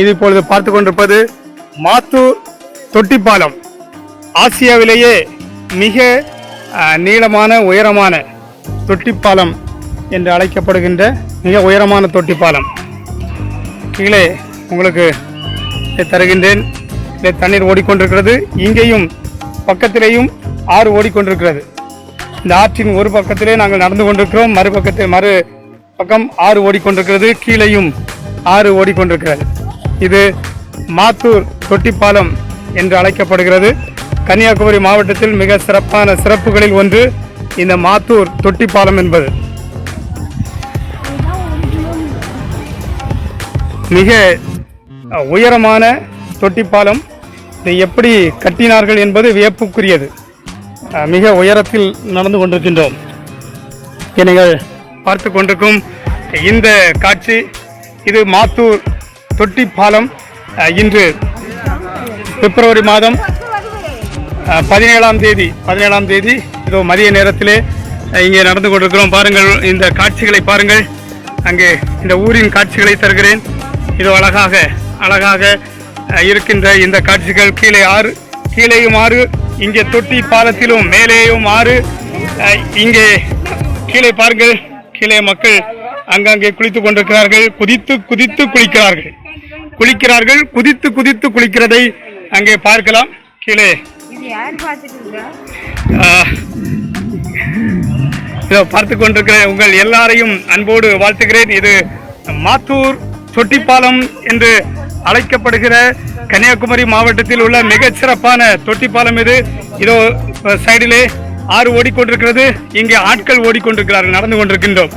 இது இப்பொழுது பார்த்து கொண்டிருப்பது மாத்தூர் தொட்டிப்பாலம். ஆசியாவிலேயே மிக நீளமான உயரமான தொட்டிப்பாலம் என்று அழைக்கப்படுகின்ற மிக உயரமான தொட்டிப்பாலம். கீழே உங்களுக்கு தருகின்றேன். இதில் தண்ணீர் ஓடிக்கொண்டிருக்கிறது. இங்கேயும் பக்கத்திலேயும் ஆறு ஓடிக்கொண்டிருக்கிறது. இந்த ஆற்றின் ஒரு பக்கத்திலே நாங்கள் நடந்து கொண்டிருக்கிறோம். மறுபக்கத்தில் மறு பக்கம் ஆறு ஓடிக்கொண்டிருக்கிறது. கீழேயும் ஆறு ஓடிக்கொண்டிருக்கிறது. இது மாத்தூர் தொட்டிப்பாலம் என்று அழைக்கப்படுகிறது. கன்னியாகுமரி மாவட்டத்தில் மிக சிறப்பான சிறப்புகளில் ஒன்று இந்த மாத்தூர் தொட்டிப்பாலம் என்பது. மிக உயரமான தொட்டிப்பாலம். இதை எப்படி கட்டினார்கள் என்பது வியப்புக்குரியது. மிக உயரத்தில் நடந்து கொண்டிருக்கின்றோம். நீங்கள் பார்த்து கொண்டிருக்கும் இந்த காட்சி. இது மாத்தூர் தொட்டி பாலம் இன்று பிப்ரவரி மாதம் பதினேழாம் தேதி பதினேழாம் தேதி இதோ மதிய நேரத்திலே இங்கே நடந்து கொண்டிருக்கிறோம். பாருங்கள் இந்த காட்சிகளை பாருங்கள். அங்கே இந்த ஊரின் காட்சிகளை தருகிறேன். இதோ அழகாக அழகாக இருக்கின்ற இந்த காட்சிகள். கீழே ஆறு கீழேயும் ஆறு இங்கே தொட்டி பாலத்திலும் மேலேயும் ஆறு இங்கே கீழே பாருங்கள். கீழே மக்கள் அங்கங்கே குளித்துக் கொண்டிருக்கிறார்கள். குதித்து குதித்து குளிக்கிறார்கள். குளிக்கிறார்கள். குதித்து குதித்து குளிக்கிறதை அங்கே பார்க்கலாம். கீழே. இது பார்த்து கொண்டிருக்கிற உங்கள் எல்லாரையும் அன்போடு வாழ்த்துகிறேன். இது மாத்தூர் தொட்டிப்பாலம் என்று அழைக்கப்படுகிற கன்னியாகுமரி மாவட்டத்தில் உள்ள மிகச் சிறப்பான தொட்டிப்பாலம் இது. இதோ சைடிலே ஆறு ஓடிக்கொண்டிருக்கிறது. இங்கே ஆட்கள் ஓடிக்கொண்டிருக்கிறார்கள். நடந்து கொண்டிருக்கின்றோம்.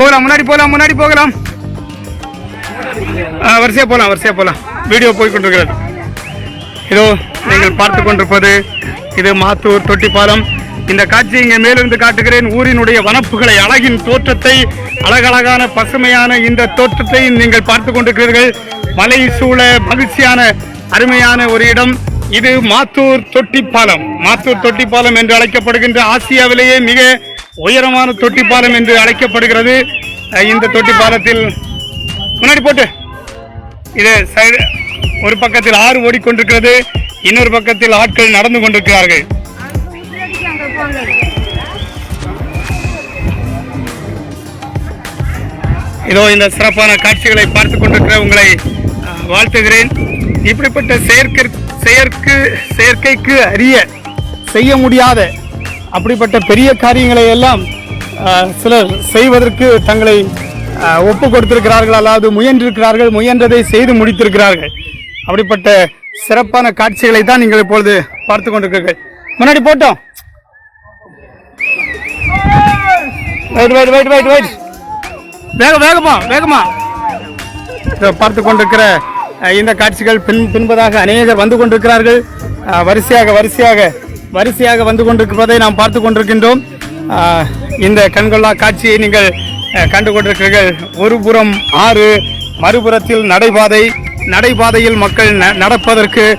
போகலாம். முன்னாடி போகலாம். முன்னாடி போகலாம். வரிசையாக போகலாம் வரிசையாக போகலாம் வீடியோ போய் கொண்டிருக்கிறது. இதோ நீங்கள் பார்த்து கொண்டிருப்பது இது மாத்தூர் தொட்டிப்பாலம். இந்த காட்சி இங்கே மேலிருந்து காட்டுகிறேன். ஊரினுடைய வனப்புகளை அழகின் தோற்றத்தை அழகழகான பசுமையான இந்த தோற்றத்தை நீங்கள் பார்த்து கொண்டிருக்கிறீர்கள். மலை சூழ மகிழ்ச்சியான அருமையான ஒரு இடம். இது மாத்தூர் தொட்டிப்பாலம். மாத்தூர் தொட்டிப்பாலம் என்று அழைக்கப்படுகின்ற ஆசியாவிலேயே மிக உயரமான தொட்டிப்பாலம் என்று அழைக்கப்படுகிறது. இந்த தொட்டிப்பாலத்தில் முன்னாடி போட்டு. இது சைடு ஒரு பக்கத்தில் ஆறு ஓடிக்கொண்டிருக்கிறது இன்னொரு பக்கத்தில் ஆட்கள் நடந்து கொண்டிருக்கிறார்கள். இதோ இந்த சிறப்பான காட்சிகளை பார்த்து கொண்டிருக்கிற உங்களை வாழ்த்துகிறேன். இப்படிப்பட்ட செயற்கை செயற்கு செயற்கைக்கு அறிய செய்ய முடியாத அப்படிப்பட்ட பெரிய காரியங்களை எல்லாம் அஹ், சிலர் செய்வதற்கு தங்களை ஒப்பு கொடுத்திருக்கிறார்கள் அதாவது முயன்றிருக்கிறார்கள் முயன்றதை செய்து முடித்திருக்கிறார்கள். அப்படிப்பட்ட சிறப்பான காட்சிகளை தான் நீங்கள் இப்பொழுது பார்த்து கொண்டிருக்கிறீர்கள். முன்னாடி போட்டோம். Wait wait wait wait wait வேக வேகமா வேகமா. பார்த்து கொண்டிருக்கிற இந்த காட்சிகள் பின் பின்பதாக அநேகர் வந்து கொண்டிருக்கிறார்கள். வரிசையாக வரிசையாக வரிசையாக வந்து கொண்டிருப்பதை நாம் பார்த்து கொண்டிருக்கின்றோம். இந்த கண்கொள்ளா காட்சியை நீங்கள் கண்டு கொண்டிருக்கிறீர்கள் ஒரு புறம் ஆறு மறுபுறத்தில் நடைபாதை. நடைபாதையில் மக்கள் ந- நடப்பதற்கு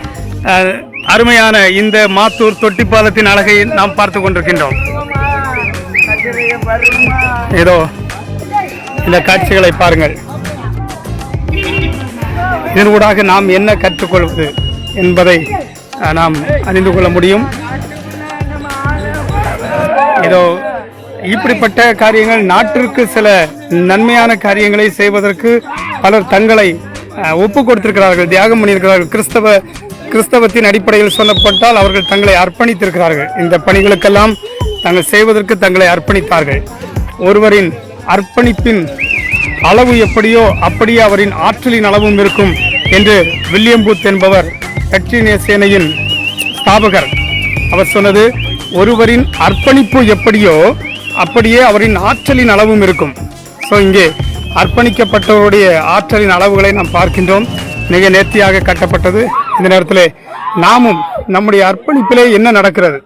அருமையான இந்த மாத்தூர் தொட்டிப்பாலத்தின் அழகை நாம் பார்த்து கொண்டிருக்கின்றோம். இதோ இந்த காட்சிகளை பாருங்கள். இதனூடாக நாம் என்ன கற்றுக்கொள்வது என்பதை நாம் அறிந்து கொள்ள முடியும். இதோ இப்படிப்பட்ட காரியங்கள் நாட்டிற்கு சில நன்மையான காரியங்களை செய்வதற்கு பலர் தங்களை ஒப்பு கொடுத்திருக்கிறார்கள் தியாகம் பண்ணியிருக்கிறார்கள். கிறிஸ்தவ கிறிஸ்தவத்தின் அடிப்படையில் சொல்லப்பட்டால் அவர்கள் தங்களை அர்ப்பணித்திருக்கிறார்கள். இந்த பணிகளுக்கெல்லாம் தாங்கள் செய்வதற்கு தங்களை அர்ப்பணித்தார்கள் ஒருவரின் அர்ப்பணிப்பின் அளவு எப்படியோ அப்படியே அவரின் ஆற்றலின் அளவும் இருக்கும் என்று வில்லியம் பூத் என்பவர் கட்சியின சேனையின் ஸ்தாபகர். அவர் சொன்னது ஒருவரின் அர்ப்பணிப்பு எப்படியோ அப்படியே அவரின் ஆற்றலின் அளவும் இருக்கும். ஸோ இங்கே அர்ப்பணிக்கப்பட்டவருடைய ஆற்றலின் அளவுகளை நாம் பார்க்கின்றோம். மிக நேர்த்தியாக கட்டப்பட்டது. இந்த நேரத்தில் நாமும் நம்முடைய அர்ப்பணிப்பிலே என்ன நடக்கிறது?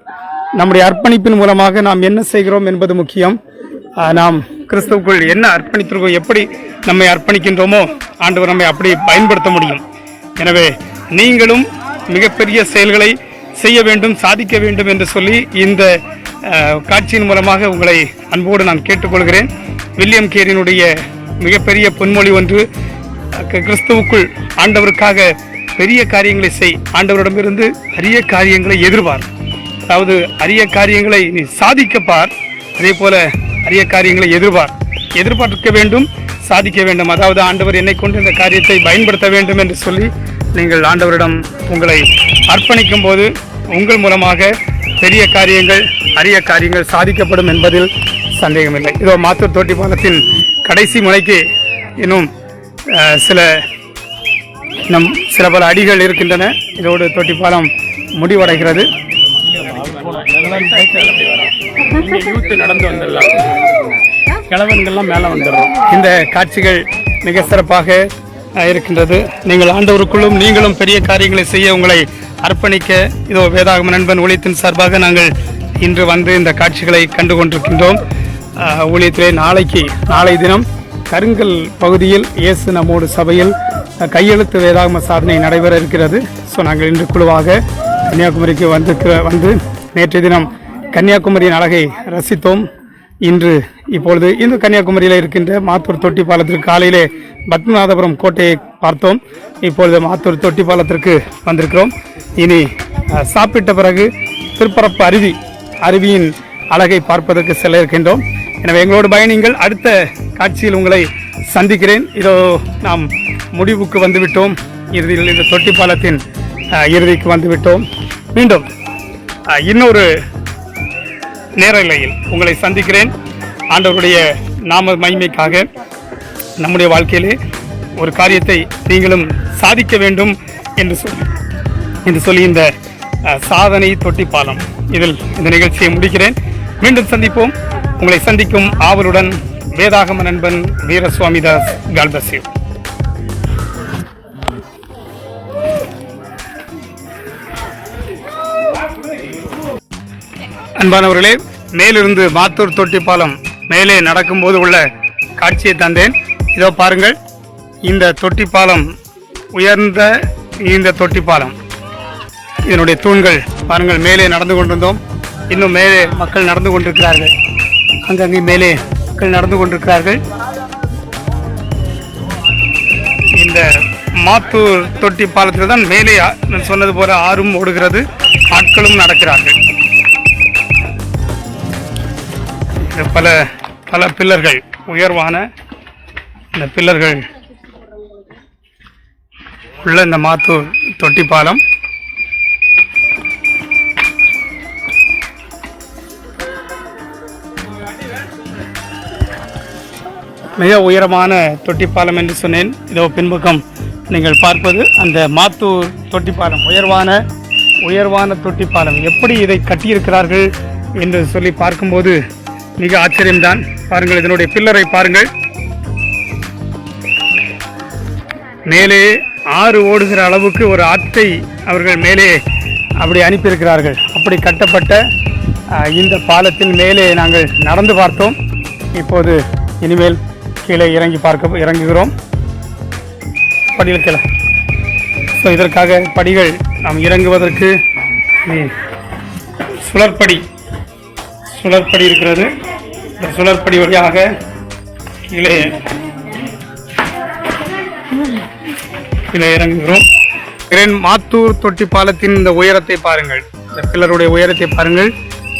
நம்முடைய அர்ப்பணிப்பின் மூலமாக நாம் என்ன செய்கிறோம் என்பது முக்கியம். நாம் கிறிஸ்துவுக்குள் என்ன அர்ப்பணித்திருக்கோம் எப்படி நம்மை அர்ப்பணிக்கின்றோமோ ஆண்டவர் நம்மை அப்படி பயன்படுத்த முடியும். எனவே நீங்களும் மிகப்பெரிய செயல்களை செய்ய வேண்டும் சாதிக்க வேண்டும் என்று சொல்லி இந்த காட்சியின் மூலமாக உங்களை அன்போடு நான் கேட்டுக்கொள்கிறேன். வில்லியம் கேரினுடைய மிகப்பெரிய பொன்மொழி ஒன்று கிறிஸ்துவுக்குள் ஆண்டவருக்காக பெரிய காரியங்களை செய் ஆண்டவரிடமிருந்து அரிய காரியங்களை எதிர்பார். அதாவது அரிய காரியங்களை நீ சாதிக்கப்பார் அதே போல அரிய காரியங்களை எதிர்பார். எதிர்பார்க்க வேண்டும் சாதிக்க வேண்டும். அதாவது ஆண்டவர் என்னை கொண்டு இந்த காரியத்தை பயன்படுத்த வேண்டும் என்று சொல்லி நீங்கள் ஆண்டவரிடம் உங்களை அர்ப்பணிக்கும் போது உங்கள் மூலமாக பெரிய காரியங்கள் அரிய காரியங்கள் சாதிக்கப்படும் என்பதில் சந்தேகமில்லை. இதோ மாத்தூர் தோட்டி பாலத்தின் கடைசி முனைக்கு இன்னும் சில நம் சில பல அடிகள் இருக்கின்றன. இதோடு தொட்டி பாலம் முடிவடைகிறது. நடந்து வந்துடலாம் கிழவன்கள்லாம் மேலே வந்துடும் இந்த காட்சிகள் மிக சிறப்பாக இருக்கின்றது. நீங்கள் ஆண்டவருக்குள்ளும் நீங்களும் பெரிய காரியங்களை செய்ய உங்களை அர்ப்பணிக்க இதோ வேதாகம நண்பன் ஊழியத்தின் சார்பாக நாங்கள் இன்று வந்து இந்த காட்சிகளை கண்டு கொண்டிருக்கின்றோம் ஊழியத்திலே நாளைக்கு நாளை தினம் கருங்கல் பகுதியில் இயேசு நம்மோடு சபையில் கையெழுத்து வேதாகம சாதனை நடைபெற இருக்கிறது. ஸோ நாங்கள் இன்று குழுவாக கன்னியாகுமரிக்கு வந்து வந்து நேற்றைய தினம் கன்னியாகுமரியின் அழகை ரசித்தோம். இன்று இப்பொழுது இந்த கன்னியாகுமரியில் இருக்கின்ற மாத்தூர் தொட்டி பாலத்திற்கு காலையிலே பத்மநாதபுரம் கோட்டையை பார்த்தோம். இப்பொழுது மாத்தூர் தொட்டி பாலத்திற்கு வந்திருக்கிறோம். இனி சாப்பிட்ட பிறகு திருப்பரப்பு அருவி அருவியின் அழகை பார்ப்பதற்கு செல்ல இருக்கின்றோம். எனவே எங்களோடு பயணிங்கள் அடுத்த காட்சியில் உங்களை சந்திக்கிறேன். இதோ நாம் முடிவுக்கு வந்துவிட்டோம். இறுதியில் இந்த தொட்டி பாலத்தின் இறுதிக்கு வந்துவிட்டோம். மீண்டும் இன்னொரு நேரலையில் உங்களை சந்திக்கிறேன். ஆண்டவருடைய நாம மகிமைக்காக நம்முடைய வாழ்க்கையிலே ஒரு காரியத்தை நீங்களும் சாதிக்க வேண்டும் என்று சொல்லி. என்று சொல்லி இந்த சாதனை தொட்டி பாலம் இதில் இந்த நிகழ்ச்சியை முடிக்கிறேன். மீண்டும் சந்திப்போம். உங்களை சந்திக்கும் ஆவலுடன் வேதாகம நண்பன் வீரசுவாமிதாஸ். கால்பசிவ் அன்பானவர்களே மேலிருந்து மாத்தூர் தொட்டி பாலம் மேலே நடக்கும்போது உள்ள காட்சியை தந்தேன். இதோ பாருங்கள் இந்த தொட்டி பாலம் உயர்ந்த இந்த தொட்டி பாலம். இதனுடைய தூண்கள் பாருங்கள் மேலே நடந்து கொண்டிருந்தோம். இன்னும் மேலே மக்கள் நடந்து கொண்டிருக்கிறார்கள். அங்கங்கே மேலே மக்கள் நடந்து கொண்டிருக்கிறார்கள். இந்த மாத்தூர் தொட்டி பாலத்தில் தான் மேலே நான் சொன்னது போல ஆறும் ஓடுகிறது. ஆட்களும் நடக்கிறார்கள். பல பல பில்லர்கள் உயர்வான இந்த பில்லர்கள் உள்ள இந்த மாத்தூர் தொட்டி பாலம். மிக உயரமான தொட்டி பாலம் என்று சொன்னேன். இதோ பின்பக்கம் நீங்கள் பார்ப்பது அந்த மாத்தூர் தொட்டிப்பாலம். உயர்வான உயர்வான தொட்டிப்பாலம். எப்படி இதை கட்டியிருக்கிறார்கள் என்று சொல்லி பார்க்கும்போது மிக ஆச்சரியம்தான். பாருங்கள் இதனுடைய பில்லரை பாருங்கள். மேலே ஆறு ஓடுகிற அளவுக்கு ஒரு ஆற்றை அவர்கள் மேலே அப்படி அனுப்பியிருக்கிறார்கள். அப்படி கட்டப்பட்ட இந்த பாலத்தின் மேலே நாங்கள் நடந்து பார்த்தோம். இப்போது இனிமேல் கீழே இறங்கி பார்க்க இறங்குகிறோம். படிகள் கீழே. ஸோ இதற்காக படிகள் நாம் இறங்குவதற்கு சுழற்படி சுழற்படி இருக்கிறது. இந்த சுழற்படி வழியாக கீழே கீழே இறங்குகிறோம். கிரேன் மாத்தூர் தொட்டி பாலத்தின் இந்த உயரத்தை பாருங்கள். இந்த பில்லருடைய உயரத்தை பாருங்கள்.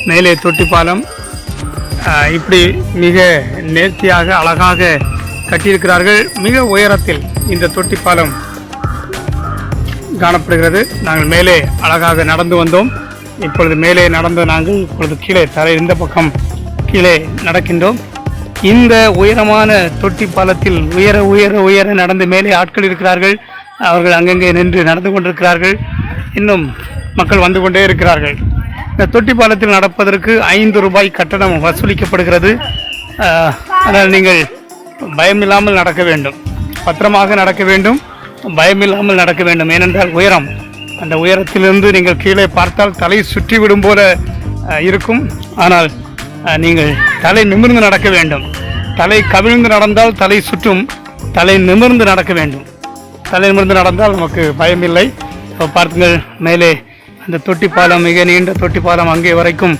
மேலே தொட்டி பாலம் இப்படி மிக நேர்த்தியாக அழகாக கட்டியிருக்கிறார்கள். மிக உயரத்தில் இந்த தொட்டி பாலம் காணப்படுகிறது. நாங்கள் மேலே அழகாக நடந்து வந்தோம். இப்பொழுது மேலே நடந்த நாங்கள் இப்பொழுது கீழே தரை இந்த பக்கம் கீழே நடக்கின்றோம். இந்த உயரமான தொட்டி பாலத்தில் உயர உயர உயர நடந்து மேலே ஆட்கள் இருக்கிறார்கள். அவர்கள் அங்கங்கே நின்று நடந்து கொண்டிருக்கிறார்கள். இன்னும் மக்கள் வந்து கொண்டே இருக்கிறார்கள். இந்த தொட்டி பாலத்தில் நடப்பதற்கு ஐந்து ரூபாய் கட்டணம் வசூலிக்கப்படுகிறது. ஆனால் நீங்கள் பயமில்லாமல் நடக்க வேண்டும். பத்திரமாக நடக்க வேண்டும். பயமில்லாமல் நடக்க வேண்டும். ஏனென்றால் உயரம். அந்த உயரத்திலிருந்து நீங்கள் கீழே பார்த்தால் தலை சுற்றி விடும் போல இருக்கும். ஆனால் நீங்கள் தலை நிமிர்ந்து நடக்க வேண்டும். தலை கவிழ்ந்து நடந்தால் தலை சுற்றும். தலை நிமிர்ந்து நடக்க வேண்டும். தலை நிமிர்ந்து நடந்தால் நமக்கு பயமில்லை. இப்போ பார்த்துங்கள் மேலே அந்த தொட்டி பாலம் மிக நீண்ட தொட்டி பாலம் அங்கே வரைக்கும்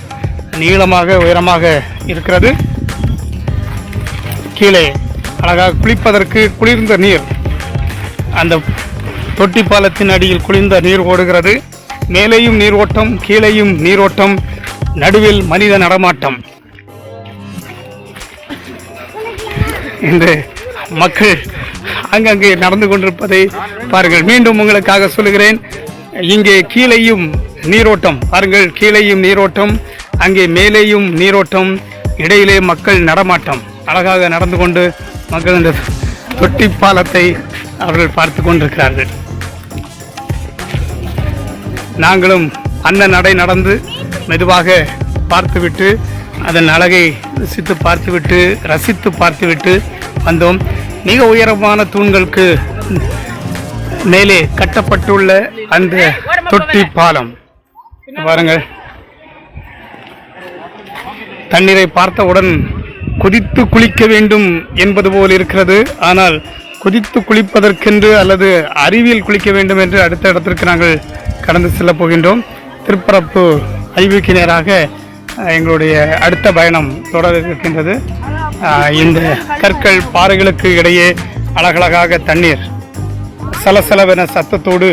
நீளமாக உயரமாக இருக்கிறது. கீழே அழகாக குளிப்பதற்கு குளிர்ந்த நீர் அந்த தொட்டி பாலத்தின் அடியில் குளிர்ந்த நீர் ஓடுகிறது. மேலேயும் நீரோட்டம் கீழேயும் நீரோட்டம் நடுவில் மனித நடமாட்டம். என்று மக்கள் அங்கங்கே நடந்து கொண்டிருப்பதை பாருங்கள். மீண்டும் உங்களுக்காக சொல்லுகிறேன். இங்கே கீழேயும் நீரோட்டம். பாருங்கள் கீழேயும் நீரோட்டம் அங்கே மேலேயும் நீரோட்டம் இடையிலே மக்கள் நடமாட்டம். அழகாக நடந்து கொண்டு மக்கள் இந்த தொட்டி பாலத்தை அவர்கள் பார்த்து கொண்டிருக்கிறார்கள். நாங்களும் அன்ன நடை நடந்து மெதுவாக பார்த்துவிட்டு அதன் அழகை ரசித்து பார்த்துவிட்டு ரசித்து பார்த்துவிட்டு வந்தோம். மிக உயரமான தூண்களுக்கு மேலே கட்டப்பட்டுள்ள அந்த தொட்டி பாலம். பாருங்கள். தண்ணீரை பார்த்தவுடன் குதித்து குளிக்க வேண்டும் என்பது போல் இருக்கிறது. ஆனால் குதித்து குளிப்பதற்கென்று அல்லது அறிவியல் குளிக்க வேண்டும் என்று அடுத்த இடத்திற்கு நாங்கள் கடந்து செல்லப் போகின்றோம். திருப்பரப்பு ஐவிக்கு நேராக எங்களுடைய அடுத்த பயணம் தொடர இருக்கின்றது. இந்த கற்கள் பாறைகளுக்கு இடையே அழகழகாக தண்ணீர் சலசலவென சத்தத்தோடு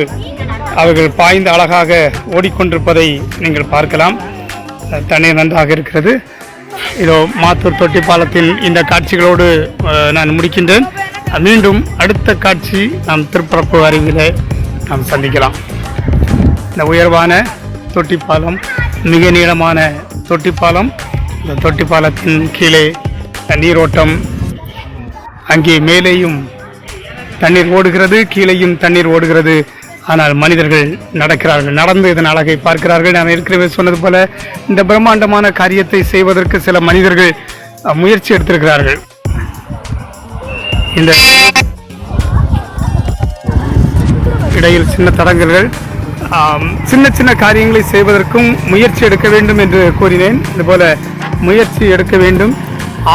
அவர்கள் பாய்ந்து அழகாக ஓடிக்கொண்டிருப்பதை நீங்கள் பார்க்கலாம். தண்ணீர் நன்றாக இருக்கிறது. இதோ மாத்தூர் தொட்டி பாலத்தின் இந்த காட்சிகளோடு நான் முடிக்கின்றேன். மீண்டும் அடுத்த காட்சி நாம் திருப்பரப்பு அருகில் நாம் சந்திக்கலாம். இந்த உயர்வான தொட்டி பாலம் மிக நீளமான தொட்டி பாலம் இந்த தொட்டி பாலத்தின் கீழே நீரோட்டம் அங்கே மேலேயும் தண்ணீர் ஓடுகிறது கீழேயும் தண்ணீர் ஓடுகிறது. ஆனால் மனிதர்கள் நடக்கிறார்கள் நடந்து இதன் அழகை பார்க்கிறார்கள். நான் ஏற்கனவே சொன்னது போல இந்த பிரம்மாண்டமான காரியத்தை செய்வதற்கு சில மனிதர்கள் முயற்சி எடுத்திருக்கிறார்கள். இந்த இடையில் சின்ன தடங்கல்கள் சின்ன சின்ன காரியங்களை செய்வதற்கும் முயற்சி எடுக்க வேண்டும் என்று கூறினேன். இதுபோல முயற்சி எடுக்க வேண்டும்.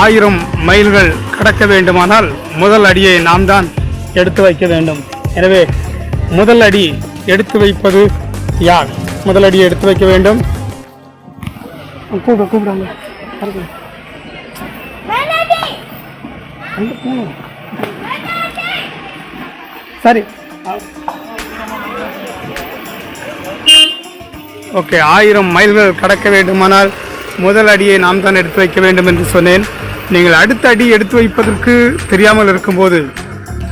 ஆயிரம் மைல்கள் கடக்க வேண்டுமானால் முதல் அடியை நாம் தான் எடுத்து வைக்க வேண்டும். எனவே முதல் அடி எடுத்து வைப்பது யார்? முதல் அடியை எடுத்து வைக்க வேண்டும். கூப்பிட கூப்பிடாங்க சரி. ஓகே ஆயிரம் மைல்கள் கடக்க வேண்டுமானால் முதல் அடியை நாம் தான் எடுத்து வைக்க வேண்டும் என்று சொன்னேன். நீங்கள் அடுத்த அடி எடுத்து வைப்பதற்கு தெரியாமல் இருக்கும்போது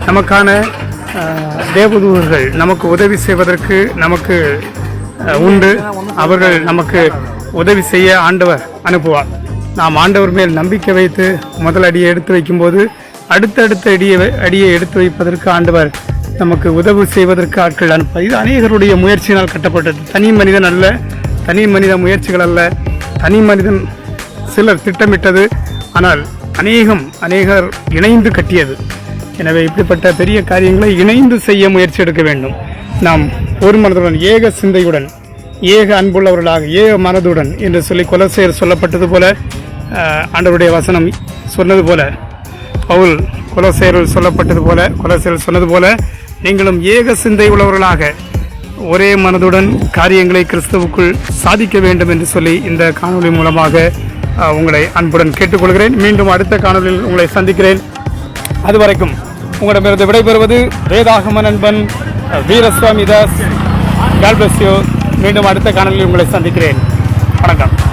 நமக்கான தேவதூதர்கள் நமக்கு உதவி செய்வதற்கு நமக்கு உண்டு. அவர்கள் நமக்கு உதவி செய்ய ஆண்டவர் அனுப்புவார். நாம் ஆண்டவர் மேல் நம்பிக்கை வைத்து முதல் அடியை எடுத்து வைக்கும்போது அடுத்தடுத்த அடியை அடியை எடுத்து வைப்பதற்கு ஆண்டவர் நமக்கு உதவி செய்வதற்கு ஆட்கள் அனுப்ப இது அநேகருடைய முயற்சியினால் கட்டப்பட்டது. தனி மனிதன் அல்ல தனி மனித முயற்சிகள் அல்ல தனி மனிதன் சிலர் திட்டமிட்டது. ஆனால் அநேகம் அநேகர் இணைந்து கட்டியது. எனவே இப்படிப்பட்ட பெரிய காரியங்களை இணைந்து செய்ய முயற்சி எடுக்க வேண்டும். நாம் ஒரு மனதுடன் ஏக சிந்தையுடன் ஏக அன்புள்ளவர்களாக ஏக மனதுடன் என்று சொல்லி கொலசேர் சொல்லப்பட்டது போல ஆண்டவருடைய வசனம் சொன்னது போல பவுல் கொலசேரில் சொல்லப்பட்டது போல கொலசேரில் சொன்னது போல நீங்களும் ஏக சிந்தை உள்ளவர்களாக ஒரே மனதுடன் காரியங்களை கிறிஸ்துவுக்குள் சாதிக்க வேண்டும் என்று சொல்லி இந்த காணொலி மூலமாக உங்களை அன்புடன் கேட்டுக்கொள்கிறேன். மீண்டும் அடுத்த காணொலியில் உங்களை சந்திக்கிறேன். அதுவரைக்கும் உங்களிடமிருந்து விடைபெறுவது வேதாகம நண்பன் வீரசுவாமி தாஸ் காட் மீண்டும் அடுத்த காணொலியில் உங்களை சந்திக்கிறேன். வணக்கம்.